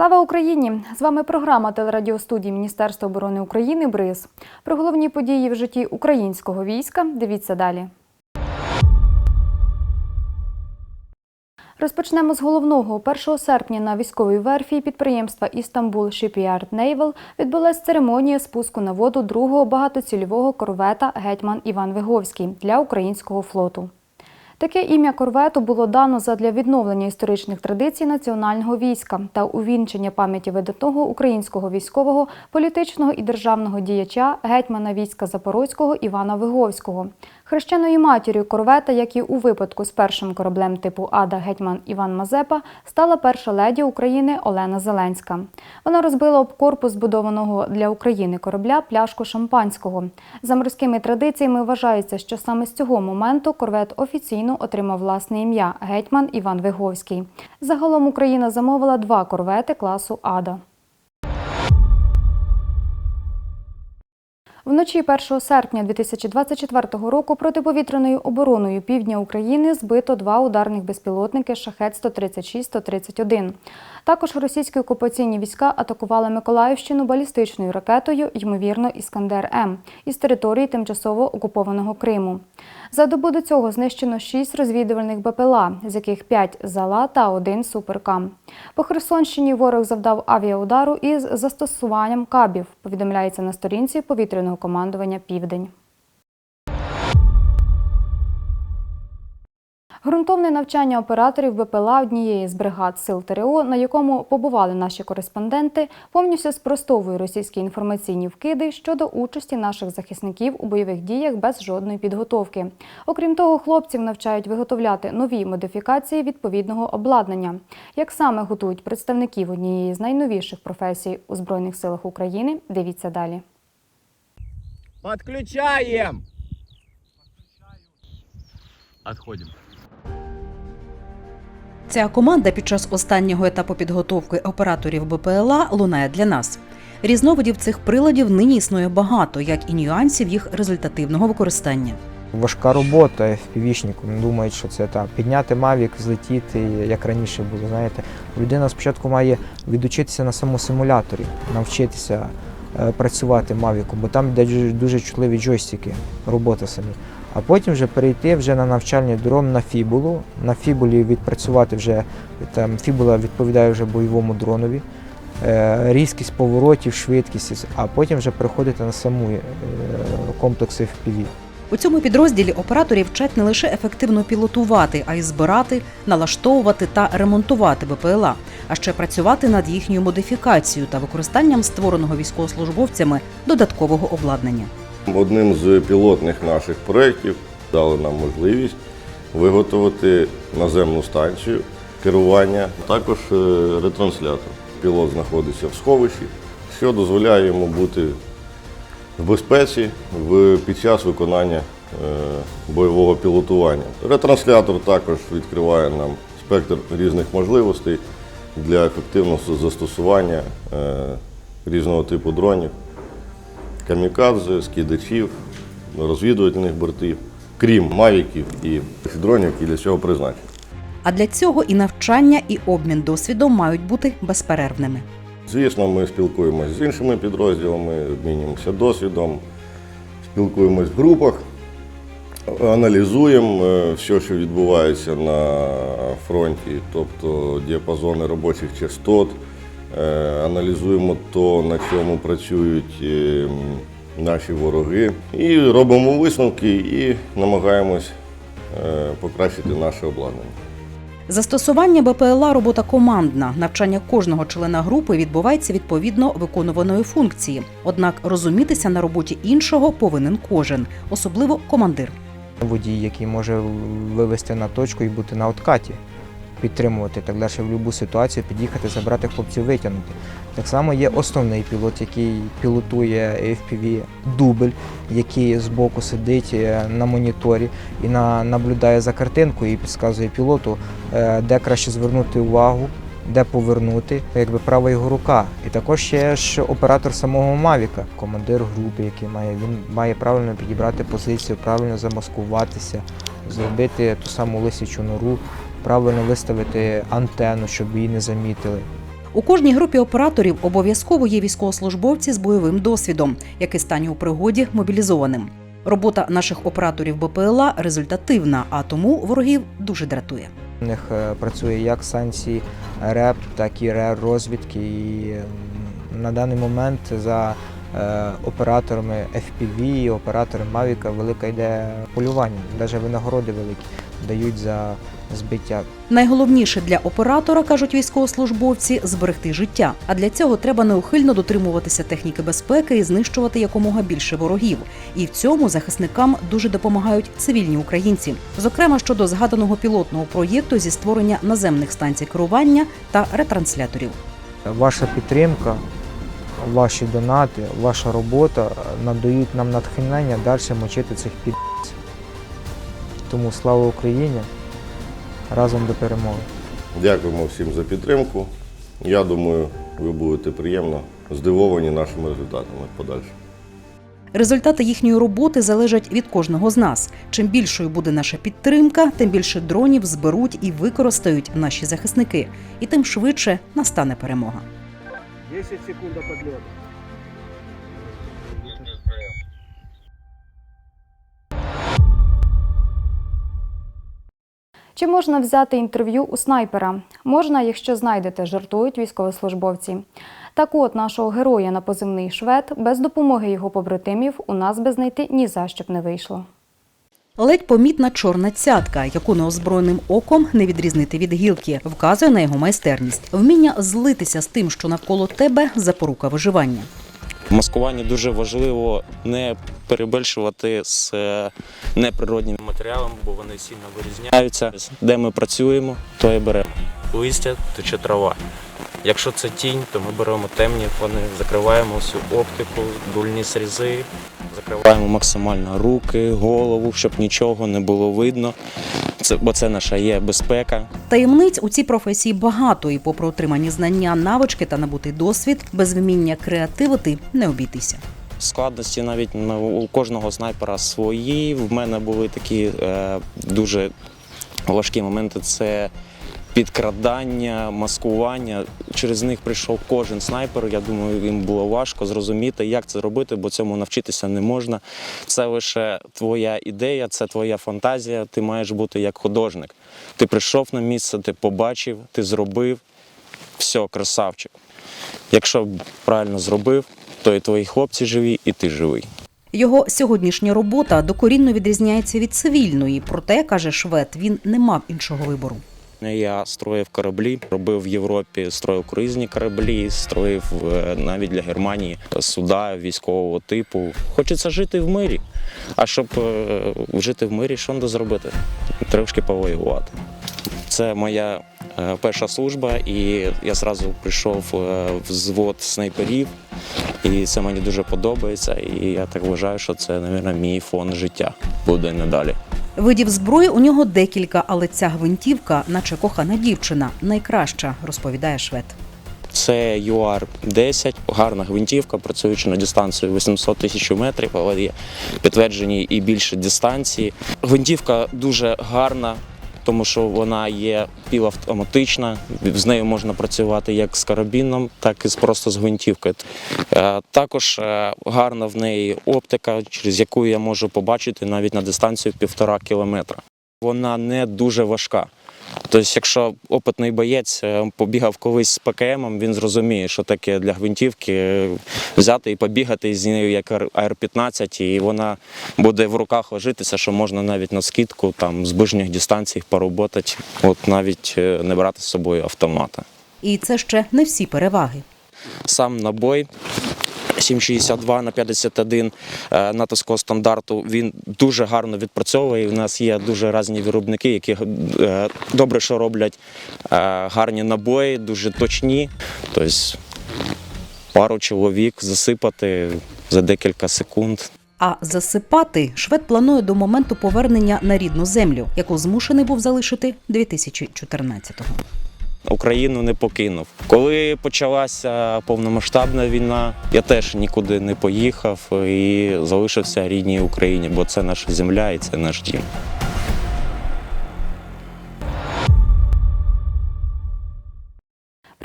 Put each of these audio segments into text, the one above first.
Слава Україні! З вами програма телерадіостудії Міністерства оборони України БРИЗ. Про головні події в житті українського війська дивіться далі. Розпочнемо з головного. 1 серпня на військовій верфі підприємства Істанбул Shipyard Naval відбулася церемонія спуску на воду другого багатоцільового корвета Гетьман Іван Виговський для українського флоту. Таке ім'я корвету було дано задля відновлення історичних традицій національного війська та увінчення пам'яті видатного українського військового, політичного і державного діяча гетьмана війська Запорозького Івана Виговського. Хрещеною матір'ю корвета, як і у випадку з першим кораблем типу Ада гетьман Іван Мазепа, стала перша леді України Олена Зеленська. Вона розбила об корпус збудованого для України корабля пляшку шампанського. За морськими традиціями вважається, що саме з цього моменту корвет офіційно отримав власне ім'я гетьман Іван Виговський. Загалом Україна замовила два корвети класу Ада. Вночі 1 серпня 2024 року протиповітряною обороною півдня України збито два ударних безпілотники «Шахет-136-131». Також російські окупаційні війська атакували Миколаївщину балістичною ракетою, ймовірно, «Іскандер-М» із території тимчасово окупованого Криму. За добу до цього знищено шість розвідувальних БПЛА, з яких п'ять «Зала» та один «Суперкам». По Херсонщині ворог завдав авіаудару із застосуванням кабів, повідомляється на сторінці повітряного командування «Південь». Грунтовне навчання операторів БПЛА однієї з бригад сил ТРО, на якому побували наші кореспонденти, повністю спростовує російські інформаційні вкиди щодо участі наших захисників у бойових діях без жодної підготовки. Окрім того, хлопців навчають виготовляти нові модифікації відповідного обладнання. Як саме готують представників однієї з найновіших професій у Збройних силах України, дивіться далі. Подключаем! Отходим. Ця команда під час останнього етапу підготовки операторів БПЛА лунає для нас. Різновидів цих приладів нині існує багато, як і нюансів їх результативного використання. Важка робота FPV-шником. Думають, що це там підняти мавік, злетіти, як раніше було. Знаєте, людина спочатку має відучитися на самосимуляторі, навчитися е, працювати мавіком, бо там йде дуже чутливі джойстики, робота самі. А потім вже перейти вже на навчальний дрон на фібулу. На фібулі відпрацювати вже там фібула відповідає вже бойовому дронові. е, Різкість поворотів, швидкість, а потім вже переходити на саму е, комплекс FPV. У цьому підрозділі операторів вчать не лише ефективно пілотувати, а й збирати, налаштовувати та ремонтувати БПЛА, а ще працювати над їхньою модифікацією та використанням створеного військовослужбовцями додаткового обладнання. Одним з пілотних наших проєктів дали нам можливість виготовити наземну станцію керування, також е, ретранслятор. Пілот знаходиться в сховищі, що дозволяє йому бути в безпеці під час виконання е, бойового пілотування. Ретранслятор також відкриває нам спектр різних можливостей для ефективного застосування е, різного типу дронів камікадзе, скидачів, розвідувальних бортів, крім мавіків і дронів, які для цього призначені. А для цього і навчання, і обмін досвідом мають бути безперервними. Звісно, ми спілкуємося з іншими підрозділами, обмінюємося досвідом, спілкуємось в групах, аналізуємо е, все, що відбувається на фронті, тобто діапазони робочих частот, аналізуємо то, на чому працюють е, наші вороги, і робимо висновки і намагаємось е, покращити наше обладнання. Застосування БПЛА робота командна. Навчання кожного члена групи відбувається відповідно виконуваної функції. Однак розумітися на роботі іншого повинен кожен, особливо командир. водій, який може вивести на точку і бути на откаті, підтримувати так далі в будь-яку ситуацію, під'їхати, забрати хлопців, витягнути. Так само є основний пілот, який пілотує FPV, дубль, який збоку сидить е, на моніторі і на, наблюдає за картинкою і підказує пілоту, е, де краще звернути увагу. Де повернути, якби права його рука. І також ще ж оператор самого Мавіка, командир групи, який має, він має правильно підібрати позицію, правильно замаскуватися, зробити ту саму лисячу нору, правильно виставити антенну, щоб її не замітили. У кожній групі операторів обов'язково є військовослужбовці з бойовим досвідом, які стані у пригоді мобілізованим. Робота наших операторів БПЛА результативна, а тому ворогів дуже дратує. У них е, працює як санкції РЕП, так і РЕР розвідки. І на даний момент за е, операторами FPV, операторами Mavic велика йде полювання, навіть винагороди великі дають за збиття. Найголовніше для оператора, кажуть військовослужбовці, зберегти життя. А для цього треба неухильно дотримуватися техніки безпеки і знищувати якомога більше ворогів. І в цьому захисникам дуже допомагають цивільні українці, зокрема щодо згаданого пілотного проєкту зі створення наземних станцій керування та ретрансляторів. Ваша підтримка, ваші донати, ваша робота надають нам натхнення далі мочити цих під. Тому слава Україні! Разом до перемоги! Дякуємо всім за підтримку. Я думаю, ви будете приємно здивовані нашими результатами подальше. Результати їхньої роботи залежать від кожного з нас. Чим більшою буде наша підтримка, тим більше дронів зберуть і використають наші захисники, і тим швидше настане перемога. 10 секунд до подлета. Чи можна взяти інтерв'ю у снайпера? Можна, якщо знайдете, жартують військовослужбовці. Так от нашого героя на позивний швед без допомоги його побратимів у нас би знайти ні за що б не вийшло. Ледь помітна чорна цятка, яку неозброєним оком не відрізнити від гілки, вказує на його майстерність, вміння злитися з тим, що навколо тебе запорука виживання. В маскуванні дуже важливо не перебільшувати з е, неприродніми матеріалами, бо вони сильно вирізняються. Де ми працюємо, то і беремо. Листя чи трава. Якщо це тінь, то ми беремо темні фони, закриваємо всю оптику, дульні срізи, закриваємо максимально руки, голову, щоб нічого не було видно. Це, бо це наша є безпека. Таємниць у цій професії багато, і попри отримані знання, навички та набутий досвід, без вміння креативити не обійтися. Складності навіть у кожного снайпера свої. В мене були такі е, дуже важкі моменти. Це підкрадання, маскування. Через них прийшов кожен снайпер. Я думаю, їм було важко зрозуміти, як це робити, бо цьому навчитися не можна. Це лише твоя ідея, це твоя фантазія. Ти маєш бути як художник. Ти прийшов на місце, ти побачив, ти зробив. Все, красавчик. Якщо правильно зробив, то і твої хлопці живі, і ти живий. Його сьогоднішня робота докорінно відрізняється від цивільної, проте каже швед, він не мав іншого вибору. Я строїв кораблі, робив в Європі, строїв круїзні кораблі, строїв е, навіть для Германії суда військового типу. Хочеться жити в мирі. А щоб е, жити в мирі, що треба зробити? Трошки повоювати. Це моя е, перша служба, і я зразу прийшов в взвод снайперів, і це мені дуже подобається. І я так вважаю, що це, мабуть, мій фон життя буде надалі. Видів зброї у нього декілька, але ця гвинтівка, наче кохана дівчина, найкраща, розповідає швед. Це UR-10, гарна гвинтівка, працюючи на дистанцію 800 тисяч метрів, але є підтверджені і більше дистанції. Гвинтівка дуже гарна, тому що вона є півавтоматична. З нею можна працювати як з карабіном, так і просто з гвинтівкою. Е, Також е, гарна в неї оптика, через яку я можу побачити навіть на дистанцію півтора кілометра. Вона не дуже важка. Тобто, якщо опитний боєць е, побігав колись з ПКМом, він зрозуміє, що таке для гвинтівки взяти і побігати з нею як АР-15, і вона буде в руках ложитися, що можна навіть на скидку там з ближніх дистансій пороботати, от навіть е, не брати з собою автомата. І це ще не всі переваги. Сам набой 7,62 на 51 е, натовського стандарту. Він дуже гарно відпрацьовує. У нас є дуже різні виробники, які е, добре, що роблять е, гарні набої, дуже точні. Тобто пару чоловік засипати за декілька секунд. А засипати швед планує до моменту повернення на рідну землю, яку змушений був залишити 2014-го. Україну не покинув. Коли почалася повномасштабна війна, я теж нікуди не поїхав і залишився рідній Україні, бо це наша земля і це наш дім.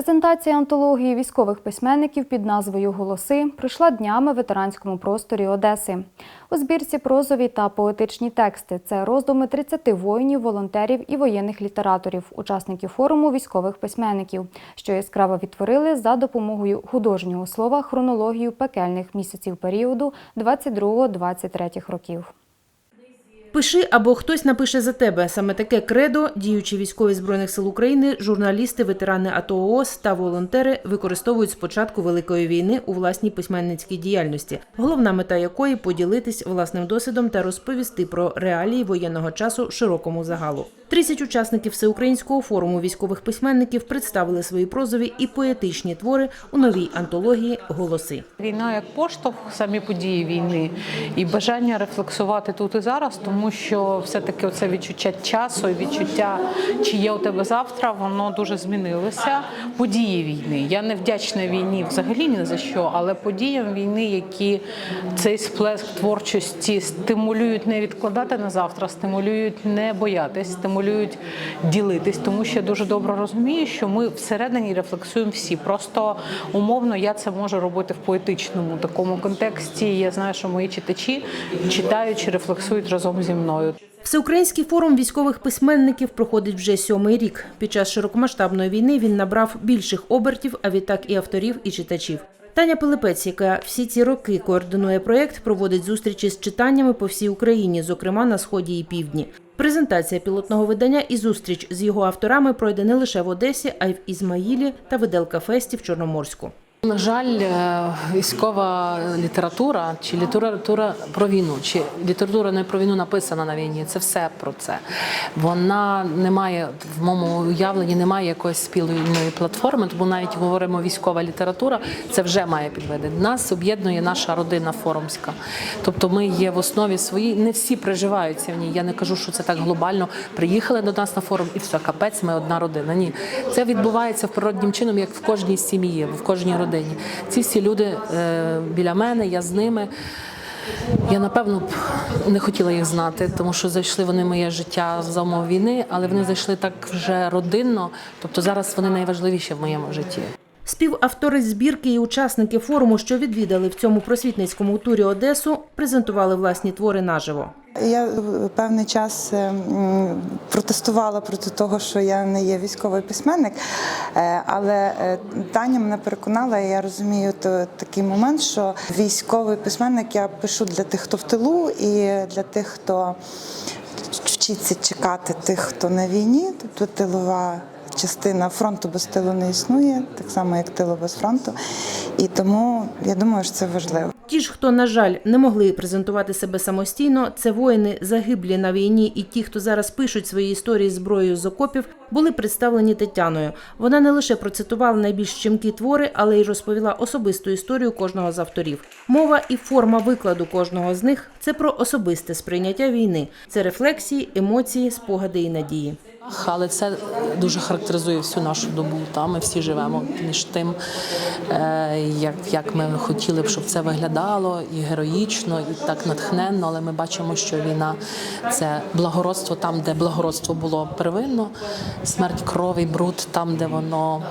Презентація антології військових письменників під назвою Голоси пройшла днями в ветеранському просторі Одеси. У збірці прозові та поетичні тексти це роздуми 30 воїнів, волонтерів і воєнних літераторів, учасників форуму військових письменників, що яскраво відтворили за допомогою художнього слова хронологію пекельних місяців періоду 22-23 років. Пиши або хтось напише за тебе. Саме таке кредо діючі військові збройних сил України, журналісти, ветерани АТО ООС та волонтери використовують з початку великої війни у власній письменницькій діяльності, головна мета якої поділитись власним досвідом та розповісти про реалії воєнного часу широкому загалу. 30 учасників всеукраїнського форуму військових письменників представили свої прозові і поетичні твори у новій антології Голоси. Війна як поштовх, самі події війни і бажання рефлексувати тут і зараз, тому що все-таки оце відчуття часу і відчуття, чи є у тебе завтра, воно дуже змінилося. Події війни. Я не вдячна війні взагалі ні за що, але подіям війни, які цей сплеск творчості стимулюють не відкладати на завтра, стимулюють не боятись, стимулюють ділитись, тому що я дуже добре розумію, що ми всередині рефлексуємо всі. Просто умовно я це можу робити в поетичному такому контексті. Я знаю, що мої читачі читають чи рефлексують разом зі мною. Всеукраїнський форум військових письменників проходить вже сьомий рік. Під час широкомасштабної війни він набрав більших обертів, а відтак і авторів, і читачів. Таня Пилипець, яка всі ці роки координує проєкт, проводить зустрічі з читаннями по всій Україні, зокрема на сході і півдні. Презентація пілотного видання і зустріч з його авторами пройде не лише в Одесі, а й в Ізмаїлі та Виделка Фесті в Чорноморську. На жаль, е, військова література чи література про війну, чи література не про війну написана на війні. Це все про це. Вона не має в моєму уявленні, немає якоїсь спільної платформи, тому навіть говоримо військова література, це вже має підведи. Нас об'єднує наша родина форумська. Тобто ми є в основі своїй, не всі приживаються в ній. Я не кажу, що це так глобально. Приїхали до нас на форум і все, капець, ми одна родина. Ні, це відбувається природнім чином, як в кожній сім'ї, в кожній родині. Ці всі люди е, біля мене, я з ними. Я напевно б не хотіла їх знати, тому що зайшли вони в моє життя за умов війни, але вони зайшли так вже родинно. Тобто зараз вони найважливіші в моєму житті. Співавтори збірки і учасники форуму, що відвідали в цьому просвітницькому турі Одесу, презентували власні твори наживо. Я е, певний час е, протестувала проти того, що я не є військовий письменник, Е, але Таня мене переконала, і я розумію то, такий момент, що військовий письменник я пишу для тих, хто в тилу, і для тих, хто вчиться чекати тих, хто на війні, тобто тилова. Частина фронту без тилу не існує, так само як тилу без фронту. І тому я думаю, що це важливо. Ті ж, хто, на жаль, не могли презентувати себе самостійно, це воїни загиблі на війні, і ті, хто зараз пишуть свої історії зброєю з окопів, були представлені Тетяною. Вона не лише процитувала найбільш щемкі твори, але й розповіла особисту історію кожного з авторів. Мова і форма викладу кожного з них це про особисте сприйняття війни, це рефлексії, емоції, спогади і надії. Але це дуже характеризує всю нашу добу. Та ми всі живемо між тим, е, як, як ми хотіли б, щоб це виглядало і героїчно, і так натхненно. Але ми бачимо, що війна це благородство там, де благородство було первинно, смерть крові, бруд там, де воно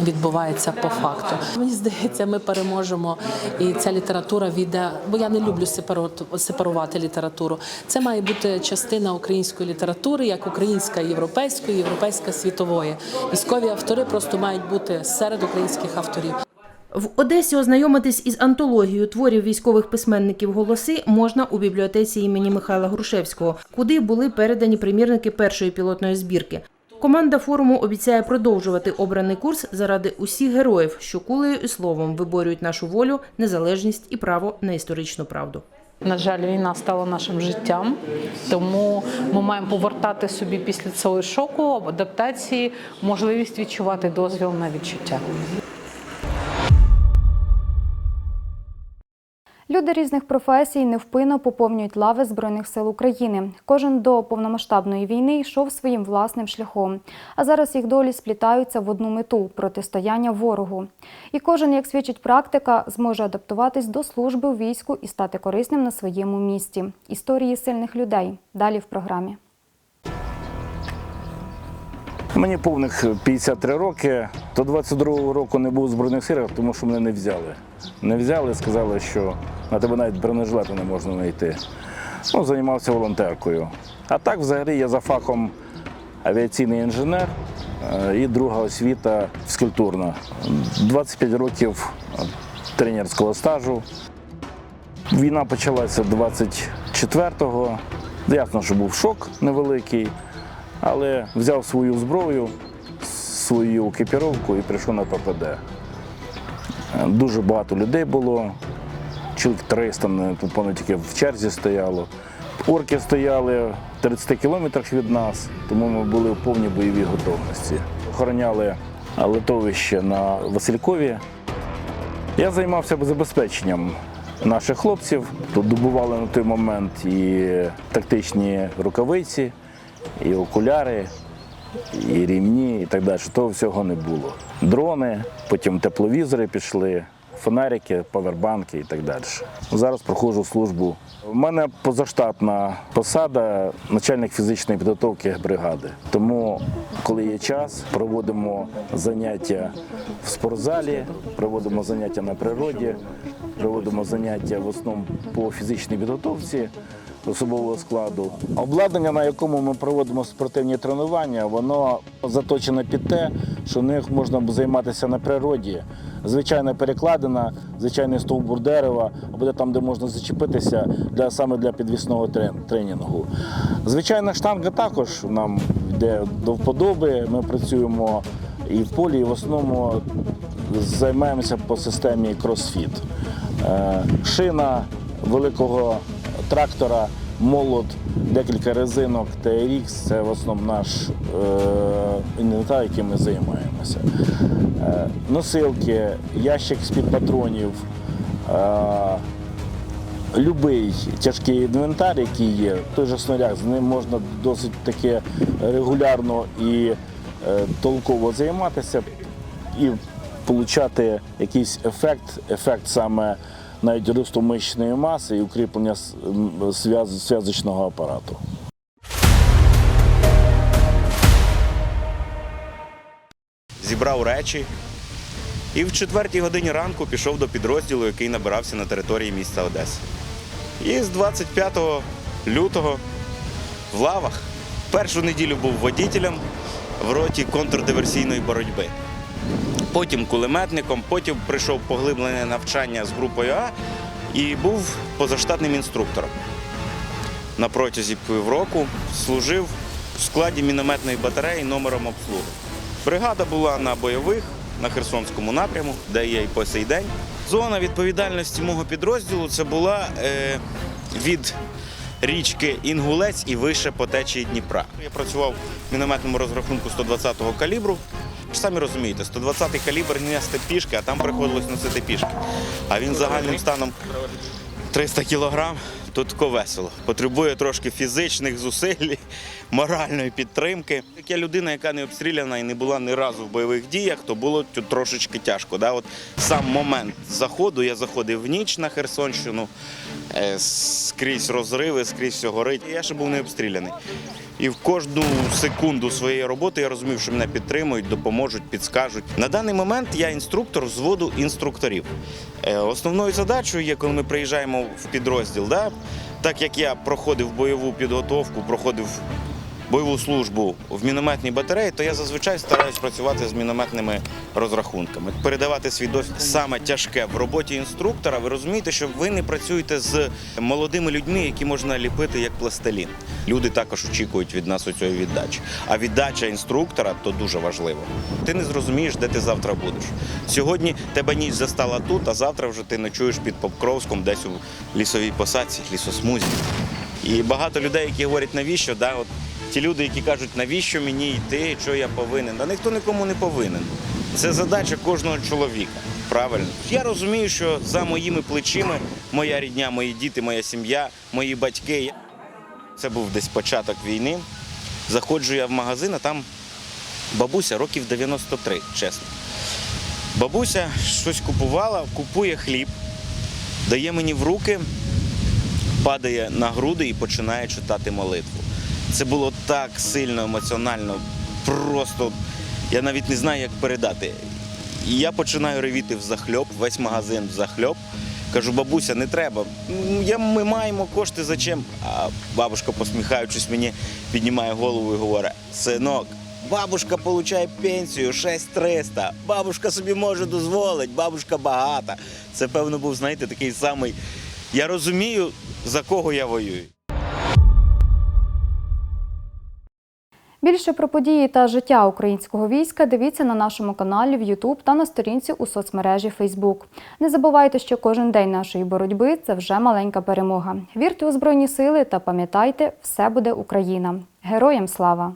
відбувається по факту. Мені здається, ми переможемо, і ця література війде, бо я не люблю сепару- сепарувати літературу. Це має бути частина української літератури, як українська європейської, європейська світової. Військові автори просто мають бути серед українських авторів. В Одесі ознайомитись із антологією творів військових письменників голоси можна у бібліотеці імені Михайла Грушевського, куди були передані примірники першої пілотної збірки. Команда форуму обіцяє продовжувати обраний курс заради усіх героїв, що кулею і словом виборюють нашу волю, незалежність і право на історичну правду. На жаль, війна стала нашим життям, тому ми маємо повертати собі після цього шоку, адаптації, можливість відчувати дозвіл на відчуття. Люди різних професій невпинно поповнюють лави Збройних сил України. Кожен до повномасштабної війни йшов своїм власним шляхом. А зараз їх долі сплітаються в одну мету протистояння ворогу. І кожен, як свідчить практика, зможе адаптуватись до служби у війську і стати корисним на своєму місці. Історії сильних людей. Далі в програмі. Мені повних 53 роки. До 22-го року не був у Збройних силах, тому що мене не взяли. Не взяли, сказали, що на тебе навіть бронежилету не можна знайти. Ну, займався волонтеркою. А так, взагалі, я за фахом авіаційний інженер е, і друга освіта фізкультурна. 25 років тренерського стажу. Війна почалася 24-го. Ясно, що був шок невеликий, але взяв свою зброю, свою екіпіровку і прийшов на ППД. Дуже багато людей було, чоловік 300, не помню, тільки в черзі стояло. Орки стояли в 30 кілометрах від нас, тому ми були в повній бойовій готовності. Охороняли литовище на Василькові. Я займався забезпеченням наших хлопців. Тут добували на той момент і тактичні рукавиці, і окуляри, і рівні, і так далі. Того всього не було. Дрони, потім тепловізори пішли, фонарики, павербанки і так далі. Зараз проходжу службу. У мене позаштатна посада начальник фізичної підготовки бригади. Тому, коли є час, проводимо заняття в спортзалі, проводимо заняття на природі, проводимо заняття в основному по фізичній підготовці особового складу. Обладнання, на якому ми проводимо спортивні тренування, воно заточене під те, що них можна займатися на природі. Звичайна перекладина, звичайний стовбур дерева, або там, де можна зачепитися для саме для підвісного тренінгу. Звичайна штанга також нам йде до вподоби. Ми працюємо і в полі, і в основному займаємося по системі кросфіт. Е, Шина великого трактора, молот, декілька резинок TRX – це в основному наш е, інвентар, яким ми займаємося. Е, носилки, ящик з-під патронів. Е, Любий тяжкий інвентар, який є, той же снаряд, з ним можна досить таки регулярно і е, толково займатися і отримати якийсь ефект, ефект саме навіть росту мишечної маси і укріплення зв'язочного апарату. зібрав речі і в четвертій годині ранку пішов до підрозділу, який набирався на території міста Одеси. І з 25 лютого в лавах першу неділю був водітелем в роті контрдиверсійної боротьби. Потім кулеметником, потім прийшов поглиблене навчання з групою А і був позаштатним інструктором. На протязі півроку служив в складі мінометної батареї номером обслуги. Бригада була на бойових на Херсонському напряму, де є і по сей день. Зона відповідальності мого підрозділу це була е, від річки Інгулець і вище по течії Дніпра. Я працював в мінометному розрахунку 120-го калібру. Самі розумієте, 120-й калібр не нести пішки, а там приходилось носити пішки. А він загальним станом 300 кілограм, то тако весело. Потребує трошки фізичних зусиль, моральної підтримки. Як я людина, яка не обстріляна і не була ні разу в бойових діях, то було трошечки тяжко. Да? От сам момент заходу, я заходив в ніч на Херсонщину, е, скрізь розриви, скрізь все горить. Я ще був не обстріляний. І в кожну секунду своєї роботи я розумів, що мене підтримують, допоможуть, підскажуть. На даний момент я інструктор взводу інструкторів. Е, Основною задачею є, коли ми приїжджаємо в підрозділ, да, так як я проходив бойову підготовку, проходив бойову службу в мінометній батареї, то я зазвичай стараюсь працювати з мінометними розрахунками, передавати свій досвід. Саме тяжке в роботі інструктора. Ви розумієте, що ви не працюєте з молодими людьми, які можна ліпити як пластилін. Люди також очікують від нас оцієї віддачі. А віддача інструктора то дуже важливо. Ти не зрозумієш, де ти завтра будеш. Сьогодні тебе ніч застала тут, а завтра вже ти ночуєш під Покровськом, десь у лісовій посадці, лісосмузі. І багато людей, які говорять, навіщо, да, от ті люди, які кажуть, навіщо мені йти, що я повинен. Та ніхто нікому не повинен. Це задача кожного чоловіка. Правильно, я розумію, що за моїми плечима моя рідня, мої діти, моя сім'я, мої батьки. Це був десь початок війни. Заходжу я в магазин, а там бабуся років 93, чесно. Бабуся щось купувала, купує хліб, дає мені в руки, падає на груди і починає читати молитву. Це було так сильно емоціонально. просто я навіть не знаю, як передати. І я починаю ревіти в захльоп, весь магазин в захльоп. Кажу, бабуся, не треба. Я, ми маємо кошти зачем? А бабушка, посміхаючись, мені піднімає голову і говорить: синок, бабушка отримує пенсію 6300. Бабушка собі може дозволити, бабушка багата. Це, певно, був, знаєте, такий самий. Я розумію, за кого я воюю. Більше про події та життя українського війська дивіться на нашому каналі в YouTube та на сторінці у соцмережі Facebook. Не забувайте, що кожен день нашої боротьби це вже маленька перемога. Вірте у Збройні сили та пам'ятайте, все буде Україна. Героям слава!